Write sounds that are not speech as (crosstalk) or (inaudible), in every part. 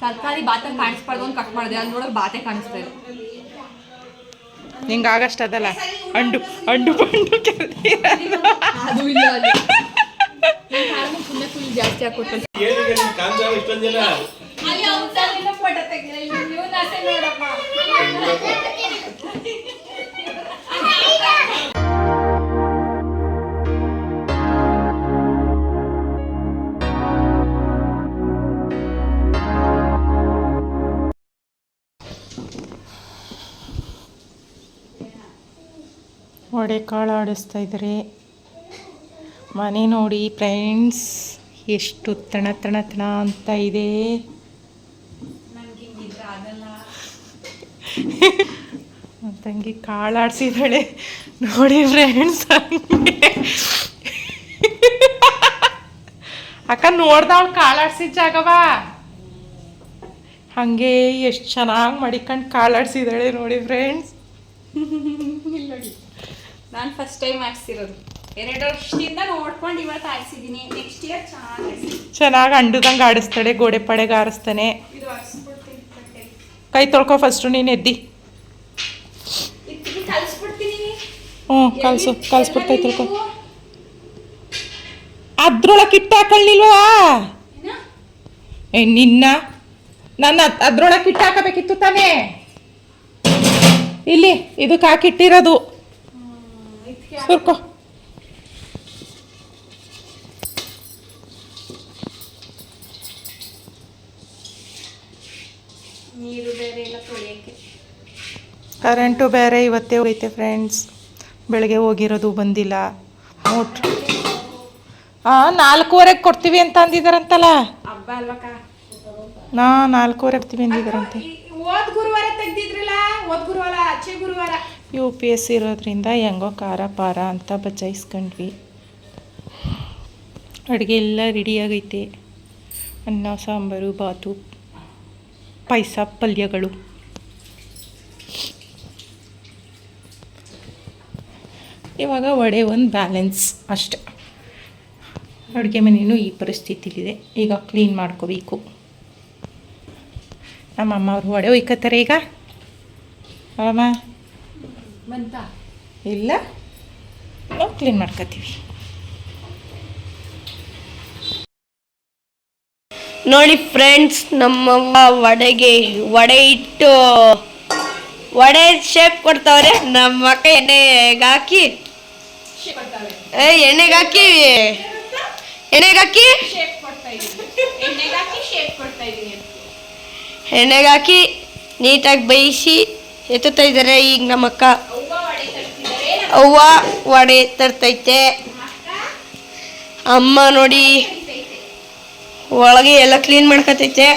ತರಕಾರಿ ಬಾತ ಕಾಣಿಸ್ಬಾರ್ದು ಅಂತ ಕಟ್ ಮಾಡಿದೆ. ಅಲ್ಲಿ ನೋಡಿದ್ರೆ ಬಾತೆ ಕಾಣಿಸ್ತಾ ಇದೆ ನಿಂಗೆ ಆಗಷ್ಟು ಅದಲ್ಲ. ಅಂಡು ಅಂಡು ಬಂಡು ಅದು ಇಲ್ಲ ಅಲ್ಲಿ. ಸುಮ್ಮನೆ ಫುಲ್ ಜಾಸ್ತಿ ಕಾಂತಾರ ಇಷ್ಟೊಂದ್ ಜನ ಒಡೆ ಕಾಳು ಆಡಿಸ್ತಾ ಇದ್ದಾರೆ ಮನೆ ನೋಡಿ ಫ್ರೆಂಡ್ಸ್ ಎಷ್ಟು ತಣ ತಣ ತಣ ಅಂತ ಇದೆ. ತಂಗಿ ಕಾಳು ಆಡಿಸಿದಾಳೆ ನೋಡಿ ಫ್ರೆಂಡ್ಸ್ ಅಕ್ಕ ನೋಡ್ದವಳು ಕಾಳು ಆಡ್ಸಿದ ಜಾಗವಾ? ಹಾಗೆ ಎಷ್ಟು ಚೆನ್ನಾಗಿ ಮಡಿಕೊಂಡು ಕಾಳಾಡ್ಸಿದಾಳೆ ನೋಡಿ ಫ್ರೆಂಡ್ಸ್ (laughs) ನಾನು ಫಸ್ಟ್ ಟೈಮ್ ಹಾಕ್ಸಿರೋದು. ಎರಡು ವರ್ಷದಿಂದ ನೋಡ್ಕೊಂಡು ಇವತ್ತು ಹಾಕ್ಸಿದ್ದೀನಿ ನೆಕ್ಸ್ಟ್ ಇಯರ್ ಚೆನ್ನಾಗಿ ಚೆನ್ನಾಗಿ ಅಂಡುದಂಗೆ ಆಡಿಸ್ತಾಳೆ ಗೋಡೆ ಪಡೆಗೆ ಆರಿಸ್ತಾನೆ. ಕೈ ತೊಳ್ಕೊ ಫಸ್ಟು ನೀನು ಎದ್ದಿ. ಹ್ಞೂ ಕಲ್ಸು ಕಲ್ಸ್ಬಿಟ್ಟು ಕೈ ತೊಳ್ಕೊ. ಅದ್ರೊಳಗೆ ಇಟ್ಟು ಹಾಕೊಳ್ಳಿಲ್ವಾ ಏ ನಿನ್ನ? ನನ್ನ ಅದ್ರೊಳಗೆ ಇಟ್ಟು ಹಾಕಬೇಕಿತ್ತು ತಾನೇ. ಇಲ್ಲಿ ಇದಕ್ಕೆ ಹಾಕಿಟ್ಟಿರೋದು. ಸುರ್ಕೊ ನೀರು ಬೇರೆ ಎಲ್ಲ ತೊಳೆಯೋಕ್ಕೆ. ಕರೆಂಟು ಬೇರೆ ಇವತ್ತೇ ಹೋಗೈತೆ ಫ್ರೆಂಡ್ಸ್. ಬೆಳಗ್ಗೆ ಹೋಗಿರೋದು ಬಂದಿಲ್ಲ. ಮೋಟ್ರ್ ಹಾಂ ನಾಲ್ಕೂವರೆಗೆ ಕೊಡ್ತೀವಿ ಅಂತ ಅಂದಿದಾರಂತಲ್ಲ? ಹಬ್ಬ ಅಲ್ವಕ್ಕ? ನಾ ನಾಲ್ಕೂವರೆ ಕೊಡ್ತೀವಿ ಅಂದಿದಾರಂತೆ. ಹೋದ ಗುರುವಾರ ತೆಗ್ದಿದ್ರಲ್ಲ? ಹೋದ ಗುರುವಾರ ಅಚ್ಚೆ ಗುರುವಾರ. ಯು ಪಿ ಎಸ್ ಇರೋದ್ರಿಂದ ಹೆಂಗೋ ಖಾರ ಪಾರ ಅಂತ ಬಚಾಯಿಸ್ಕೊಂಡ್ವಿ ಅಡುಗೆ ಎಲ್ಲ ರೆಡಿಯಾಗೈತೆ ಅನ್ನ, ಸಾಂಬಾರು, ಬಾತು, ಪಾಯಸ, ಪಲ್ಯಗಳು. ಇವಾಗ ವಡೆ ಒಂದು ಬ್ಯಾಲೆನ್ಸ್ ಅಷ್ಟೆ. ಅಡುಗೆ ಮನೆಯೂ ಈ ಪರಿಸ್ಥಿತಿಲಿದೆ. ಈಗ ಕ್ಲೀನ್ ಮಾಡ್ಕೋಬೇಕು. ನಮ್ಮ ಅಮ್ಮ ಅವರು ಒಡೆ ಒಯ್ಕೋತಾರೆ ಈಗ. ಅಮ್ಮ? ಬಂತ? ಇಲ್ಲ. ನಾವು ಕ್ಲೀನ್ ಮಾಡ್ಕೋತೀವಿ. ನೋಡಿ ಫ್ರೆಂಡ್ಸ್ ನಮ್ಮವ್ವ ವಡೆಗೆ ವಡೆ ಇಟ್ಟು ವಡೆ ಶೇಪ್ ಕೊಡ್ತಾವ್ರೆ. ನಮ್ಮ ಅಕ್ಕ ಎಣ್ಣೆಗೆ ಹಾಕಿ. ಏ ಎಣ್ಣೆಗೆ ಹಾಕಿ. ಎಣ್ಣೆಗೆ ಹಾಕಿ. ಶೇಪ್ ಕೊಡ್ತಾ ಇದೀನಿ ಎಣ್ಣೆಗೆ ಹಾಕಿ ಶೇಪ್ ಕೊಡ್ತಾ ಇದೀನಿ ಎಣ್ಣೆಗೆ ಹಾಕಿ ನೀಟಾಗಿ ಬೇಯಿಸಿ ಎತ್ತುತ್ತಾ ಇದ್ದಾರೆ ಈಗ ನಮ್ಮ ಅಕ್ಕ. ಅವ್ವ ವಡೆ ತರ್ತೈತೆ. ಅಮ್ಮ ನೋಡಿ ಒಳಗೆ ಎಲ್ಲ ಕ್ಲೀನ್ ಮಾಡ್ಕೊತೈತೆ.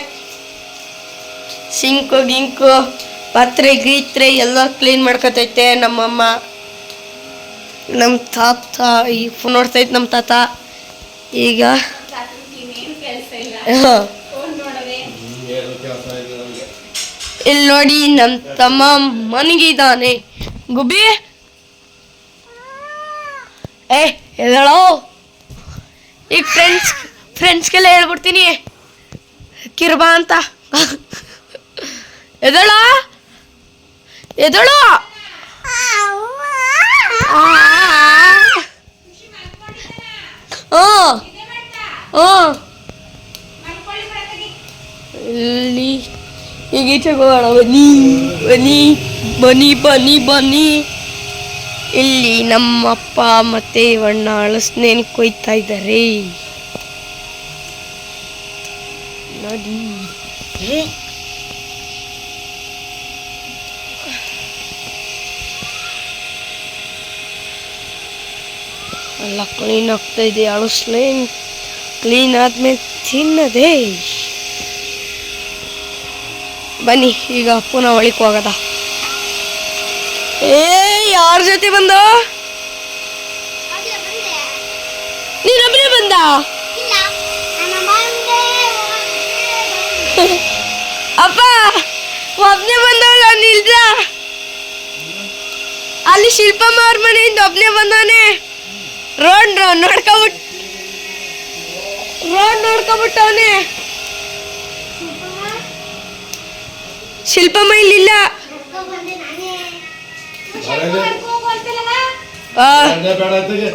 ಸಿಂಕು, ಗಿಂಕು ಪಾತ್ರೆ ಗೀತ್ರೆ ಎಲ್ಲ ಕ್ಲೀನ್ ಮಾಡ್ಕೊತೈತೆ ನಮ್ಮಮ್ಮ. ನಮ್ಮ ತಾತ, ಈ ನೋಡ್ತೈತೆ ನಮ್ಮ ತಾತ. ಈಗ ಫೋನ್ ಇಲ್ಲಿ ನೋಡಿ ನಮ್ಮ ತಮ್ಮ ಮನಗಿದ್ದಾನೆ ಗುಬ್ಬಿ. ಏ ಎದಳೋ ಈಗ ಫ್ರೆಂಡ್ಸ್ ಫ್ರೆಂಡ್ಸ್ಗೆಲ್ಲ ಹೇಳ್ಬಿಡ್ತೀನಿ. ಕಿರ್ಬಾ ಅಂತ. ಎದಳ ಎದಳು ಇಲ್ಲಿ ಈಗ ಈಚೆಗೆ ಹೋಗೋಣ. ಬನ್ನಿ ಬನ್ನಿ ಬನ್ನಿ ಬನ್ನಿ ಬನ್ನಿ. ಇಲ್ಲಿ ನಮ್ಮ ಅಪ್ಪ ಮತ್ತೆ ಇವಣ್ಣ ಹಳಸ್ನೇನ್ ಕೊಯ್ತಾ ಇದ್ದಾರೆ? ನೋಡಿ. ಎಲ್ಲ ಕ್ಲೀನ್ ಆಗ್ತಾ ಇದೆ, ಅಳಸ್ಲೇನ್. ಕ್ಲೀನ್ ಆದ್ಮೇಲೆ ತಿನ್ನದೆ. ಬನ್ನಿ, ಈಗ ಪುನಃ ಒಳಿಕ್ ಹೋಗದ ಏ ಯಾರ ಜೊತೆ ಬಂದ? ನೀನೊಬ್ಬನೇ ಬಂದ. ಅಪ್ಪ ಒಬ್ನೇ ಬಂದವಲ್ಲ ನಿಲ್ದ ಅಲ್ಲಿ ಶಿಲ್ಪಮ್ಮ ಅವ್ರ ಮನೆಯಿಂದ ಒಬ್ನೇ ಬಂದವನೆ? ರೋಡ್ ನೋಡ್ಕೊಬಿಟ್ ರೋಡ್ ನೋಡ್ಕೊಬಿಟ್ಟವನೆ? ಶಿಲ್ಪಮ್ಮ? ಇಲ್ಲಿಲ್ಲ.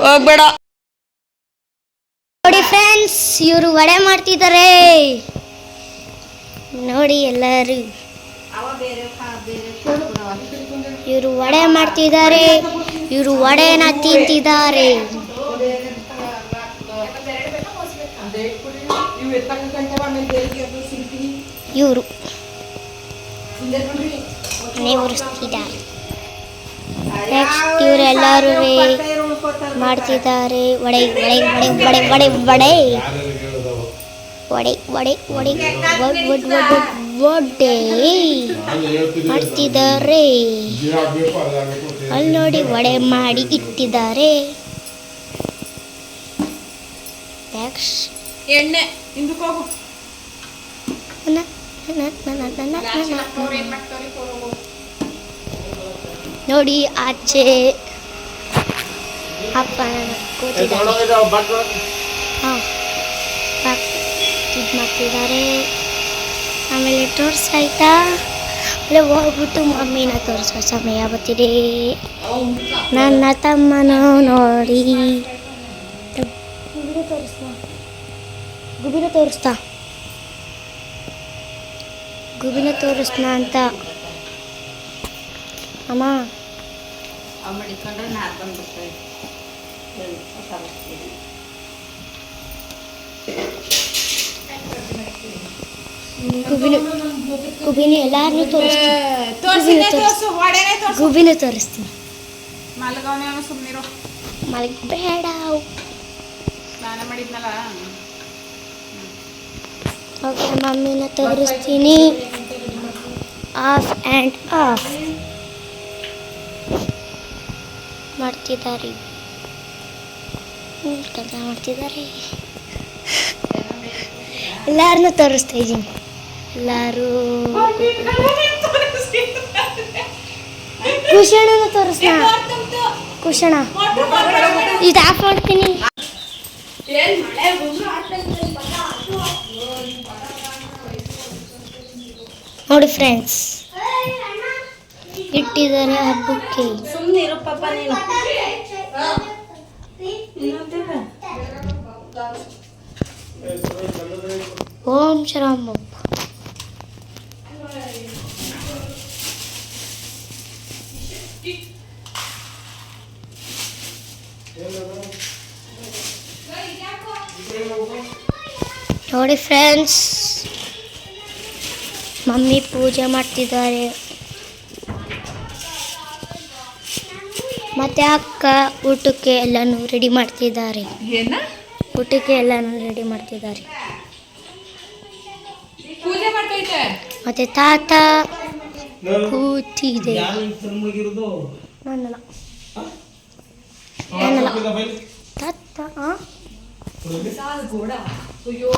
ಹೋಗ್ಬೇಡ ನೋಡಿ ಫ್ರೆಂಡ್ಸ್ ಇವರು ವಡೆ ಮಾಡ್ತಿದ್ದಾರೆ ನೋಡಿ ಎಲ್ಲರೂ. ಇವರು ವಡೆ ಮಾಡ್ತಿದ್ದಾರೆ ಇವರು ವಡೆನ ತಿಂತಿದ್ದಾರೆ. ಇವರು. ನೇವರಿಸ್ತಿದ್ದಾರೆ ನೆಕ್ಸ್ಟ್ ಇವರೆಲ್ಲರೂ ಮಾಡ್ತಿದ್ದಾರೆ. ವಡೆ ವಡೆ ವಡೆ ವಡೆ ವಡೆ ವಡೆ? ವಡೆ ವಡೆ ವಡೆ ಮಾಡ್ತಿದ್ದಾರೆ. ಅಲ್ಲಿ ನೋಡಿ ವಡೆ ಮಾಡಿ ಇಟ್ಟಿದ್ದಾರೆ. ಎಣ್ಣೆ ಹೋಗು. ನೋಡಿ ಆಚೆ ಅಪ್ಪ ಕೂತಿದ್ದಾರೆ. ಹಾಂ ಇದು ಮಾಡ್ತಿದ್ದಾರೆ. ಆಮೇಲೆ ತೋರಿಸಾಯ್ತಾ ಅಲ್ಲೇ ಹೋಗ್ಬಿಟ್ಟು ಮಮ್ಮಿನ ತೋರಿಸೋ ಸಮಯ ಬರ್ತಿದೆ ನನ್ನ ತಮ್ಮನ ನೋಡಿ. ಗುಬಿನ ತೋರಿಸ್ತಾ. ಗುಬಿನ ತೋರಿಸ್ತಾ. ಗುಬಿನ ತೋರಿಸ್ತಾ ಅಂತ. ಅಮ್ಮ. ಅವ್ ಮಡಿಕೊಂಡ್ರೆ ನಾರ್ ಬಂದ್ಬಿಡ್ತದೆ ಗುಬಿನ ಗುಬಿನ ಎಲ್ಲಾರನ್ನೂ ತೋರಿಸ್ತೀನಿ. ಗುಬಿನ ತೋರಿಸ್ತೀನಿ. ಮಲ್ಗವನೇ ಮಲಗಬೇಡ. ಸ್ನಾನ ಮಾಡಿದ್ನಲ್ಲ? ಓಕೆ ಮಮ್ಮಿನ ತೋರಿಸ್ತೀನಿ. Off and off. ಮಾಡ್ತಿದ್ದಾರೆ. ಕೆಲಸ ಮಾಡ್ತಿದ್ದಾರೆ. ಎಲ್ಲಾರನ್ನೂ ತೋರಿಸ್ತಾ ಇದ್ದೀನಿ. ಎಲ್ಲರೂ ಕುಶಣನ ತೋರಿಸ್ನಾ? ಕುಶಣ ಇದು ಆಫ್ ಮಾಡ್ತೀನಿ. ನೋಡಿ ಫ್ರೆಂಡ್ಸ್ ಇಟ್ಟಿದ್ದಾರೆ ಹಬ್ಬಕ್ಕೆ ಸುಮ್ಮನಿರು ಪಾಪ ನೀನು. ಓಂ ಶರಾಮಪ್ಪ. ನೋಡಿ ಫ್ರೆಂಡ್ಸ್ ಮಮ್ಮಿ ಪೂಜೆ ಮಾಡ್ತಿದ್ದಾರೆ. ಮತ್ತೆ ಅಕ್ಕ ಊಟಕ್ಕೆ ಎಲ್ಲಾನು ರೆಡಿ ಮಾಡ್ತಿದ್ದಾರೆ. ಏನ? ಊಟಕ್ಕೆ ಎಲ್ಲಾನು ರೆಡಿ ಮಾಡ್ತಿದ್ದಾರೆ. ಪೂಜೆ ಮಾಡ್ತೈತೆ? ಮತ್ತೆ ತಾತ ಕೂತಿದೆ. ನನ್ನಲ್ಲ. ನನ್ನಲ್ಲ. ತಾತ? ಅಯ್ಯೋ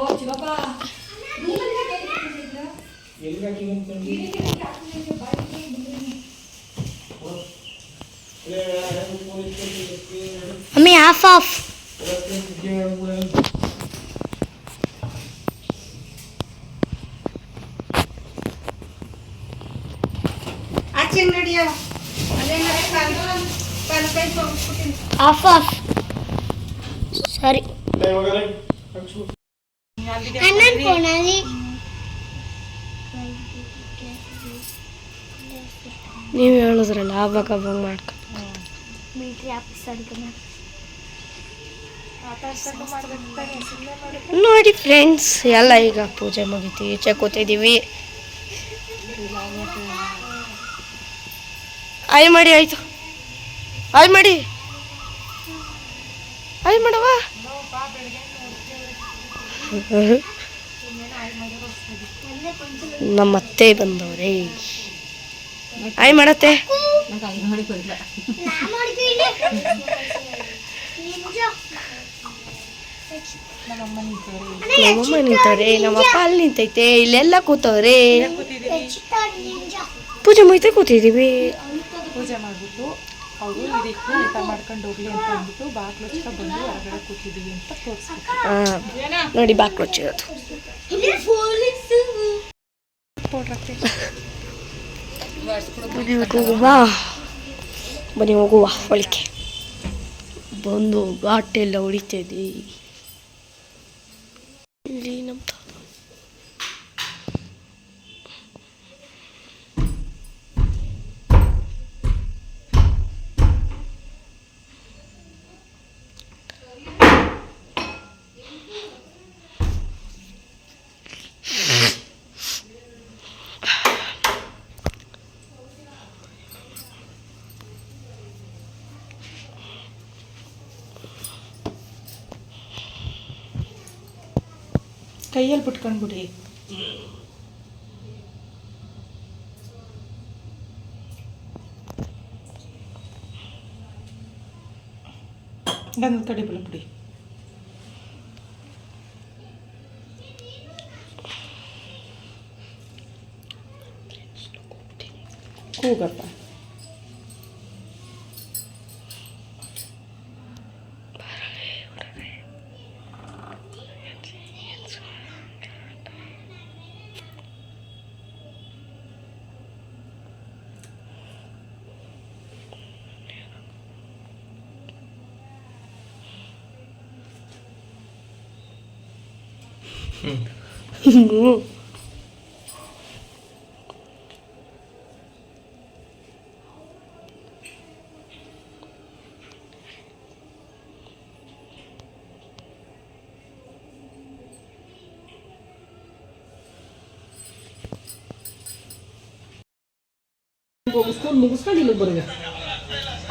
mummy off off off off sorry ಲೇ, ಹೋಗಲೇ. ಅಣ್ಣನ ಫೋನಲ್ಲಿ ನೀವು ಹೇಳಿದ್ರಲ್ಲ ಆವಾಗ ಅವಾಗ ಮಾಡ್ಕೊ. ಮಿಲ್ಟ್ರಿ ಆಫೀಸರ್ ನೋಡಿ ಫ್ರೆಂಡ್ಸ್ ಎಲ್ಲ ಈಗ ಪೂಜೆ ಮುಗೀತಿ. ಈಚೆ ಕೂತಿದ್ದೀವಿ. ಆಯ್ ಮಾಡಿ ಆಯ್ತು. ಆಯ್ ಮಾಡಿ. ಆಯ್ ಮಾಡವ ನಮ್ಮ ಅತ್ತೆ ಬಂದವ್ರೆ. ಆಯ್ ಮಾಡತ್ತೆ. ನಮ್ಮಮ್ಮ ನಿಂತವ್ರೆ ನಮ್ಮಪ್ಪ ಅಲ್ಲಿ ನಿಂತೈತೆ ಇಲ್ಲೆಲ್ಲ ಕೂತವ್ರೆ. ಪೂಜೆ ಮುಗಿತೆ ಕೂತಿದ್ದೀವಿ ಪೂಜೆ ಮಾಡಿಬಿಟ್ಟು ಅವರು ಇದಕ್ಕೆ ಊಟ ಮಾಡ್ಕೊಂಡು ಹೋಗ್ಲಿ ಅಂತ ಅಂದ್ಬಿಟ್ಟು ಹತ್ರ ಬಂದು ಹೊರಗಡೆ ಕೂತಿದ್ದೀವಿ ಅಂತ ತೋರಿಸ್ಬೇಕು ಹಾ ನೋಡಿ ಬಾಕ್ಲು ಚಿರೋದು ಪೌಡ್ರ್ ಬನ್ನಿ ಹೋಗುವ ಬನ್ನಿ ಹೋಗುವ ಒಳಕ್ಕೆ ಬಂದು ಘಾಟೆಲ್ಲ ಹೊಡಿತಿದ್ದೆ ಇಲ್ಲಿ ನಮ್ಮ ಕೈಯಲ್ಲಿ ಬಿಟ್ಕೊಂಡ್ಬಿಡಿ ಗಂಧ ಕಡಿ ಬಿಡಿ ಕೂಗಪ್ಪ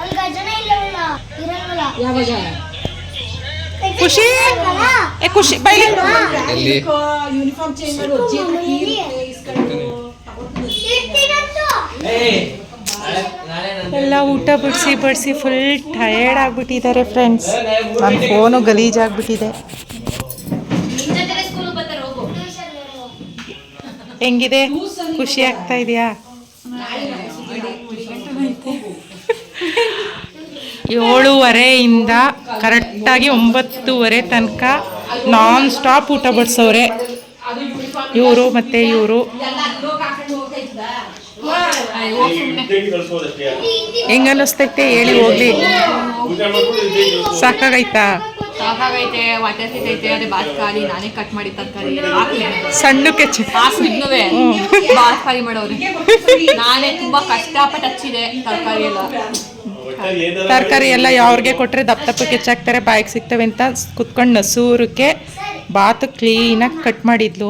ಅಲ್ಲಿ ಗಜನ ಇಲ್ಲವಲ್ಲ ಇರಲ್ವಲ್ಲ ಯಾವಾಗ ಖುಷಿ? ಏ ಖುಷಿ. ಬೈಲಿ ಯೂನಿಫಾರ್ಮ್ ಚೇಂಜ್ ಮಾಡು ಇರ್ತೀನಂತು ಎಲ್ಲ ಊಟ ಬಿಡಿಸಿ ಬಡಿಸಿ ಫುಲ್ ಟಯರ್ಡ್ ಆಗಿಬಿಟ್ಟಿದ್ದಾರೆ ಫ್ರೆಂಡ್ಸ್ ನನ್ನ ಫೋನು ಗಲೀಜಾಗ್ಬಿಟ್ಟಿದೆ. ಹೆಂಗಿದೆ? ಖುಷಿ ಆಗ್ತಾ ಇದೆಯಾ? ಏಳುವರೆಯಿಂದ ಕರೆಕ್ಟಾಗಿ ಒಂಬತ್ತುವರೆ ತನಕ ನಾನ್ ಸ್ಟಾಪ್ ಊಟ ಬಡಿಸೋರೆ ಇವರು ಮತ್ತು ಇವರು. ಕಳ್ಸೋದಷ್ಟೇ ಹೆಂಗ ಅನ್ನಿಸ್ತೈತೆ ಹೇಳಿ ಹೋಗ್ಲಿ. ಸಾಕಾಗೈತಾ? ಸಾಕಾಗೈತೆ ಹೊಟ್ಟೆ ಅದೇ ನಾನೇ ಕಟ್ ಮಾಡಿ ತರಕಾರಿ ಸಣ್ಣಕ್ಕೆ ಮಾಡೋರು ನಾನೇ ತುಂಬಾ ಕಷ್ಟಪಟ್ಟು ಹಚ್ಚಿದೆ ತರಕಾರಿ ಎಲ್ಲ. ತರಕಾರಿ. ಎಲ್ಲ ಯಾವ್ರಿಗೆ ಕೊಟ್ಟರೆ ದಪ್ಪ ದಪ್ಪ ಕೆಚ್ಚಾಕ್ತಾರೆ ಬಾಯಿಗೆ ಸಿಗ್ತವೆ ಅಂತ ಕುತ್ಕೊಂಡು ನಸೂರಕ್ಕೆ ಬಾತು ಕ್ಲೀನಾಗಿ ಕಟ್ ಮಾಡಿದ್ಲು.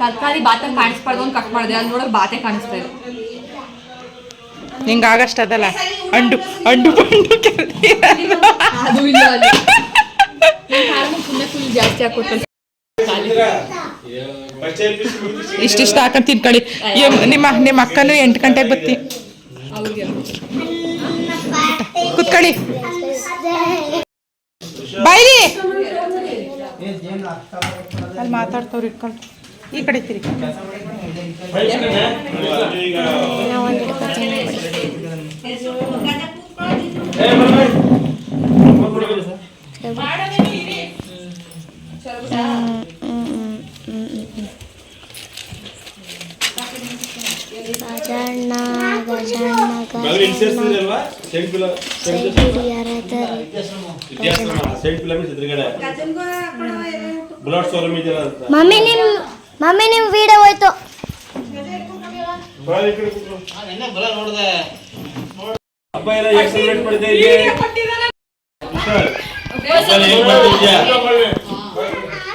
ತರಕಾರಿ ಬಾತಲ್ಲಿ ಕಾಣಿಸ್ಬಾರ್ದು ಅಂತ ಕಟ್ ಮಾಡಿದೆ. ಅಲ್ಲಿ ನೋಡೋ ಬಾತೆ ಕಾಣಿಸ್ತಾ ಇದೆ ನಿಂಗೆ ಆಗಷ್ಟ ಅದಲ್ಲ. ಅಂಡು ಅಂಡು ಬಂಡು. ಅದು ಇಲ್ಲ ಅಲ್ಲಿ. ಸುಮ್ಮನೆ ಫುಲ್ ಜಾಸ್ತಿ ಹಾಕೊಟ್ಟು ಇಷ್ಟಿಷ್ಟು ಹಾಕೊಂಡು ತಿನ್ಕೊಳ್ಳಿ. ನಿಮ್ಮ ನಿಮ್ಮ ಅಕ್ಕನೂ ಎಂಟು ಗಂಟೆಗೆ ಬತ್ತಿ ಕುತ್ಕೊಳ್ಳಿ. ಬಾಯಿ ಅಲ್ಲಿ ಮಾತಾಡ್ತವ್ರು ಇಟ್ಕೊಂಡು ಈ ಕಡೆ ತಿರಿ ನಾವು ಸೆಂಟ್ ಫಿಲ ಸೆಂಟ್ ಹಿರಿಯರದರು ವಿದ್ಯಾಶ್ರಮ. ಸೆಂಟ್ ಫಿಲಮಿಸ್ ಎದುರುಗಡೆ. ಬುಲಾಟ್ ಶೋರೂಮ್ ಇದೆಯಲ್ಲ ಅಂತ. ಮಮ್ಮಿ ನಿಮ್ ಮಮ್ಮಿ ನಿಮ್ ವಿಡಿಯೋ ಹೋಯ್ತು. ಬಾ ಈ ಕಡೆ ಕೂತ್ಕೊ. ಹಬ್ಬ ಎಲ್ಲ ಮಾಡಿದೆ ಇಲ್ಲಿ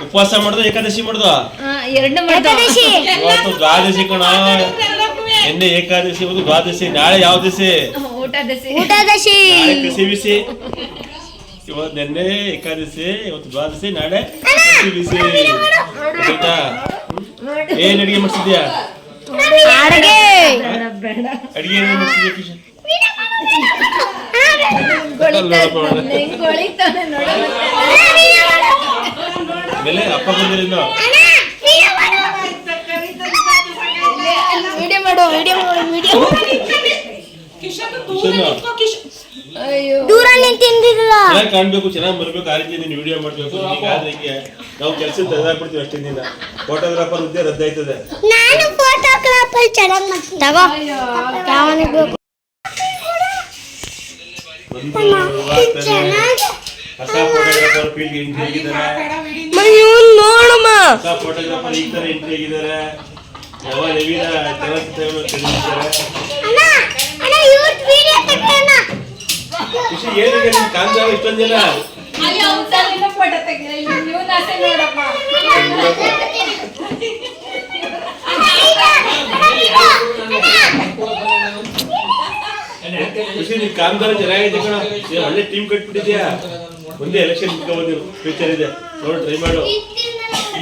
ಉಪವಾಸ ಮಾಡುದು ಏಕಾದಶಿ ಮಾಡುದು? ಏಕಾದಶಿ. ಇವತ್ತು ದ್ವಾದಶಿ ಕಣ. ಎಣ್ಣೆ ಏಕಾದಶಿ ಇವತ್ತು ದ್ವಾದಶಿ ನಾಳೆ ಯಾವ ದಿವಸಿ ಊಟದಶಿ ಕಸಿ ಬಿಸಿ ಇವತ್ತು ನಿನ್ನೆ ಏಕಾದಶಿ ಇವತ್ತು ದ್ವಾದಶಿ ನಾಳೆ ಬಿಸಿ ಬಿಸಿ ಆಯ್ತಾ ಏನ್ ಅಡಿಗೆ ಮಾಡ್ತಿದ್ಯಾ ಅಡುಗೆ ಅಡಿಗೆ ಏನ್ ಮಾಡ್ತಿದ್ಯಾ ಕಿಶನ್. ಬೆಲೆ ಅಪ್ಪ ಬಂದಿರೋ ವಿಡಿಯೋ ಮಾಡು ವಿಡಿಯೋ ಮಾಡು ವಿಡಿಯೋ ದೂರ ನಿಂತಿಂದಿಲ್ಲ ಚೆನ್ನಾಗಿ ಕಾಣ್ಬೇಕು? ಚೆನ್ನಾಗಿ ಬರ್ಬೇಕು. ಆ ರೀತಿ ನೀನು ವಿಡಿಯೋ ಮಾಡ್ಬೇಕು ಈಗ ಅದಕ್ಕೆ ನಾವು ಕೆಲಸ ತೆಗೆದಾಕ್ಬಿಡ್ತೀವಿ ಅಷ್ಟೇ ಇಲ್ಲ ಫೋಟೋಗ್ರಾಫರ್ ಹುದ್ದೆ ರದ್ದಾಯ್ತದೆ ನಾನು ಫೋಟೋಗ್ರಾಫರ್ ಚೆನ್ನಾಗಿ ಮಾಡ್ತೀನಿ. ತಗೋ. ಯಾವನಿಗೆ ಬೇಕು? ಹೊಸ ಫೋಟೋಗ್ರಾಫರ್ ಫೀಲ್ಡ್ ಎಂಟ್ರಿ ಆಗಿದ್ದಾರೆ. ಇವನ್ ನೋಡಮ್ಮ. ಹೊಸ ಫೋಟೋಗ್ರಾಫರ್ ಈ ತರ ಎಂಟ್ರಿ ಆಗಿದ್ದಾರೆ. ಯಾವ ಖುಷಿ ಏನಿದೆ ನಿಮ್ ಕಾಂತಾರ ಇಷ್ಟೊಂದು ಜನ ಖುಷಿ ನಿಮ್ ಕಾಂತಾರ ಚೆನ್ನಾಗಿದೆ ಕಣ. ಏ, ಒಳ್ಳೆ ಟೀಮ್ ಕಟ್ಬಿಟ್ಟಿದ್ಯಾ? ಮುಂದೆ ಎಲೆಕ್ಷನ್ ಫ್ಯೂಚರ್ ಇದೆ. ನೋಡಿ ಟ್ರೈ ಮಾಡು.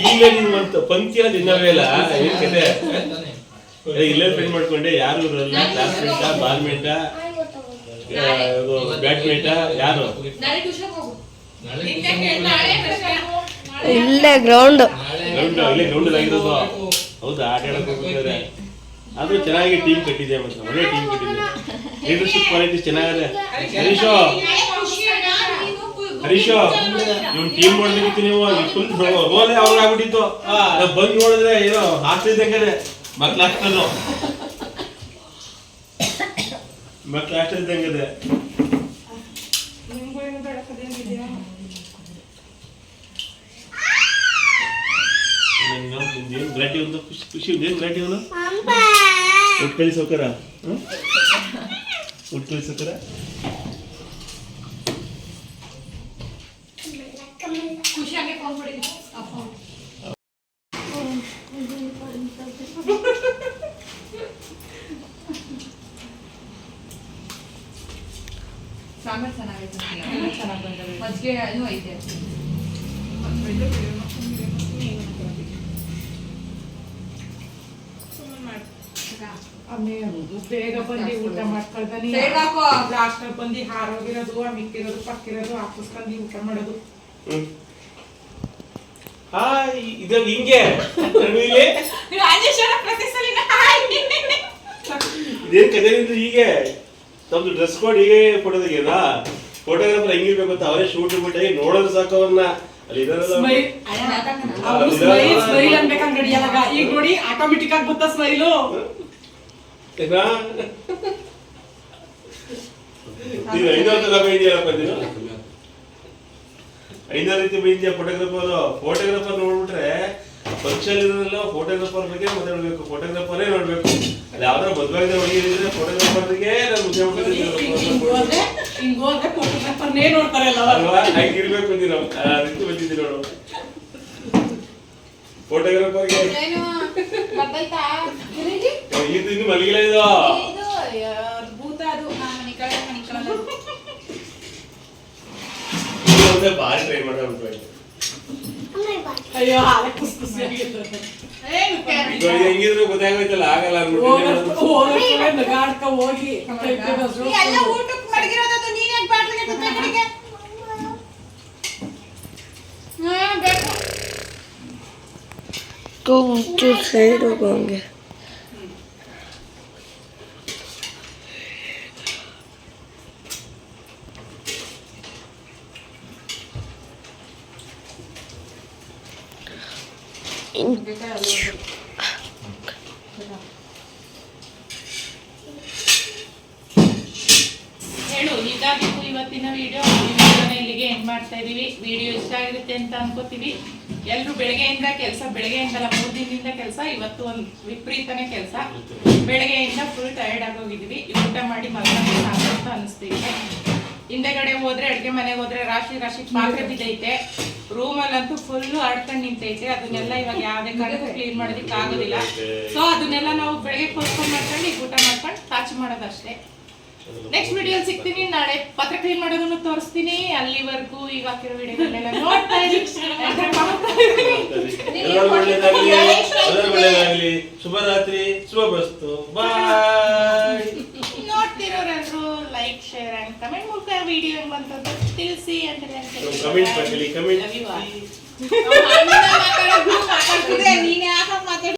ಈಗ ನಿಮ್ಮಂತ ಪಂಕ್ತಿಯ ಪಂಕ್ತಿ ಎಲ್ಲ ಇಲ್ಲ ಏನ್ ಇಲ್ಲೇ ಫ್ರೆಂಡ್ ಮಾಡ್ಕೊಂಡೆ. ಯಾರು ಇರಲ್ಲ? Classmate ballmate batmate ಯಾರು? ಇಲ್ಲೇ ಗ್ರೌಂಡ್ ಗ್ರೌಂಡ್ ಇಲ್ಲೇ ಗ್ರೌಂಡ್ ಆಗಿರೋದು. ಹೌದಾ? ಆಟ ಆಡಕ್ ಹೋಗ್ಬೇಕಾದ್ರೆ ಆದ್ರೂ ಚೆನ್ನಾಗಿ ಟೀಮ್ ಕಟ್ಟಿದೆ ಮತ್ತೆ. ಒಳ್ಳೆ ಟೀಮ್ ಕಟ್ಟಿದೆ ಲೀಡರ್ಶಿಪ್ ಕ್ವಾಲಿಟಿ ಚೆನ್ನಾಗಿದೆ. ಹರೀಶೋ. ಹರೀಶೋ ಇವ್ನ ಟೀಮ್ ಮಾಡ್ಬೇಕಿತ್ತು ನೀವು ಫುಲ್ ಹೋಗೋದೇ ಅವ್ರಿಗೆ ಆಗ್ಬಿಟ್ಟಿತ್ತು ನಾವ್ ಬಂದ್ ನೋಡಿದ್ರೆ ಏನೋ ಹಾಸ್ಟೆಲ್ ಇದ್ದಂಗೆ ಮಕ್ಳ ಹಾಸ್ಟೆಲ್ ಮಕ್ಳ ಹಾಸ್ಟೆಲ್ ಇದ್ದಂಗಿದೆ. ಏನು ಗ್ರಾಟಿ ಒಂದು ಖುಷಿ ಖುಷಿ ಒಂದು ಏನು ಗಲಾಟೆ ಅವನು ಊಟ ಕಳಿ ಸೌಕರ ಊಟ ಕಳಿ ಸೌಕರ ಖುಷಿಯಾಗಿ ಫೋನ್ ಮಾಡಿ ಆ ಫೋನ್ ಸಾಂಬಾರ್ ಚೆನ್ನಾಗೈತೆ. ಚೆನ್ನಾಗಿ ಬಂದಿದೆ ಮಜ್ಜಿಗೆ ಇನ್ನೂ ಐತೆ ಬೇಗ ಬಂದು ಊಟ ಮಾಡ್ಕೊಳ್ತಾನೆ ಬೇಗ ಹಾಕೋ. ಲಾಸ್ಟ್ ಬಂದು ಹಾರೋಗಿರೋದು ಆ ಮಿಕ್ಕಿರೋದು ಪಕ್ಕಿರೋದು ಹಾಕಿಸ್ಕೊಂಡು ಊಟ ಮಾಡೋದು. ಹ್ಮ್ ಹಾಯ್ ಇದು ಹಿಂಗೆ ಇಲ್ಲಿ ರಾಜೇಶ್ವರ ಇದೇನ್ ಕತೆ ಹೀಗೆ? ತಮ್ದು ಡ್ರೆಸ್ ಕೋಡ್ ಹೀಗೆ ಫೋಟೋ ತೆಗಿಯೋದ ಫೋಟೋಗ್ರಾಫರ್ ಹೆಂಗಿರ್ಬೇಕು ಅಂತ ಅವರೇ ಶೂಟ್ ಬಿಟ್ಟಾಗಿ ನೋಡೋದು ಸಾಕು ಅವ್ರನ್ನ. ಅಲ್ಲಿ ಇದಾರಲ್ಲ ಅವ್ರು. ಅವ್ರು ಸ್ಮೈಲ್ ಈಗ ನೋಡಿ ಆಟೋಮೆಟಿಕ್ ಆಗಿ ಬತ್ತ ಸ್ಮೈಲು ಏನಾ? ನೀನು ಐನೂರು ತನಕ ಬೈದಿಯಲ್ಲಪ್ಪ ನೀನು ಐನೂರು ರೀತಿ ಬೈದಿಯ ಫೋಟೋಗ್ರಾಫರ್ ಫೋಟೋಗ್ರಾಫರ್ ನೋಡ್ಬಿಟ್ರೆ ಫಂಕ್ಷನ್ ಇರೋದ್ರಲ್ಲ ಫೋಟೋಗ್ರಾಫರ್ ಬಗ್ಗೆ ಮಾತಾಡ್ಬೇಕು ಫೋಟೋಗ್ರಾಫರೇ ನೋಡ್ಬೇಕು. ಅಲ್ಲಿ ಯಾವ್ದಾರ ಮದ್ವೆ ಹುಡುಗಿರಿದ್ರೆ ಫೋಟೋಗ್ರಾಫರ್ಗೆ ಹಂಗಿರ್ಬೇಕು ನೀನು ರೀತಿ ಬಂದಿದ್ದೀನಿ ನೋಡು. ಫೋಟೋಗ್ರಾಫರ್ಗೆ ಇದು ಇನ್ನು ಮಲಗಿಲ್ಲ ಇದು. ಇದು ಒಂದೇ ಭಾರಿ ಟ್ರೈ ಮಾಡ್ಬಿಟ್ಟು ಅಯ್ಯೋ ಹಾಲೆ ಖುಷಿ ಖುಷಿಯಾಗಿರ್ತದೆ ಇದು ಹೆಂಗಿದ್ರು ಗೊತ್ತಾಗೋಯ್ತಲ್ಲ ಆಗಲ್ಲ ಅಂದ್ಬಿಟ್ಟು ಹೋಗಕ್ಕೆ ನಗಾಡ್ಕ ಹೋಗಿ ಎಲ್ಲ ಊಟಕ್ಕೆ ಮಡಗಿರೋದು ನೀನ್ ಯಾಕೆ ಬಾಟ್ಲಿಗೆ ಕುತ್ತೆ ಕಡೆಗೆ ಹಾ ಬೇಕು ಒಂಚೂರು ಸೈಡ್ ಇದಾಗಿತ್ತು ಇವತ್ತಿನ ವಿಡಿಯೋ ಇಲ್ಲಿಗೆ ಎಂಡ್ ಮಾಡ್ತಾ ಇದೀವಿ. ವಿಡಿಯೋ ಇಷ್ಟ ಆಗಿರುತ್ತೆ ಅಂತ ಅನ್ಕೋತೀವಿ. ಎಲ್ರು ಬೆಳಗ್ಗೆಯಿಂದ ಕೆಲಸ, ಬೆಳಗ್ಗೆಯಿಂದಲ್ಲ ಮೂರು ದಿನದಿಂದ ಕೆಲಸ, ಇವತ್ತು ಒಂದು ವಿಪರೀತನೇ ಕೆಲಸ. ಬೆಳಗ್ಗೆಯಿಂದ ಫುಲ್ ಟಯರ್ಡ್ ಆಗೋಗಿದೀವಿ ಊಟ ಮಾಡಿ ಮಲ್ಕೊಂಡು ಅಂತ ಅನಿಸ್ತೀವಿ ಹಿಂದೆಗಡೆ ಹೋದ್ರೆ, ಅಡ್ಗೆ ಮನೆಗೆ ಹೋದ್ರೆ ರಾಶಿ ರಾಶಿ ಪಾತ್ರೆ ಬಿದ್ದೈತೆ ರೂಮಲ್ಲಂತೂ ಫುಲ್ಲು ಆಡ್ಕೊಂಡು ನಿಂತೈತೆ. ಅದನ್ನೆಲ್ಲ ಇವಾಗ ಯಾವ್ದೇ ಕಾರಣಕ್ಕೂ ಕ್ಲೀನ್ ಮಾಡೋದಕ್ಕೆ ಆಗೋದಿಲ್ಲ. ಸೊ ಅದನ್ನೆಲ್ಲ ನಾವು ಬೆಳಗ್ಗೆ ಕೊರ್ಸ್ಕೊಂಡ್ ಮಾಡ್ಕೊಂಡು, ಈಗ ಊಟ ಮಾಡ್ಕೊಂಡು ಕಾಚು ಮಾಡೋದಷ್ಟೇ. ನೆಕ್ಸ್ಟ್ ವಿಡಿಯೋ ಸಿಗ್ತೀನಿ. ನಾಳೆ ಪತ್ರ ಕ್ಲೀನ್ ಮಾಡೋದನ್ನು ತೋರಿಸ್ತೀನಿ. ಅಲ್ಲಿವರೆಗೂ ಈಗ ಹಾಕಿರೋ ನೋಡ್ತಾ ಇದ್ದೀನಿ ಶುಭರಾತ್ರಿ. ಶುಭ ಬಸ್ತು ಬಾಯ್ ನೋಡ್ತಿರೋರೆಲ್ಲರೂ ಲೈಕ್ ಶೇರ್ ಅಂಡ್ ಕಮೆಂಟ್ ಮೂಲಕ ವಿಡಿಯೋ ಬಂತದ್ದು ತಿಳಿಸಿ ಅಂತ ಕಮೆಂಟ್ ಮಾಡಲಿ ಕಮೆಂಟ್ ಮಾತಾಡ್ತಿದ್ದೆ ನೀನೇ ಯಾಕೆ ಮಾತಾಡ್ತಿ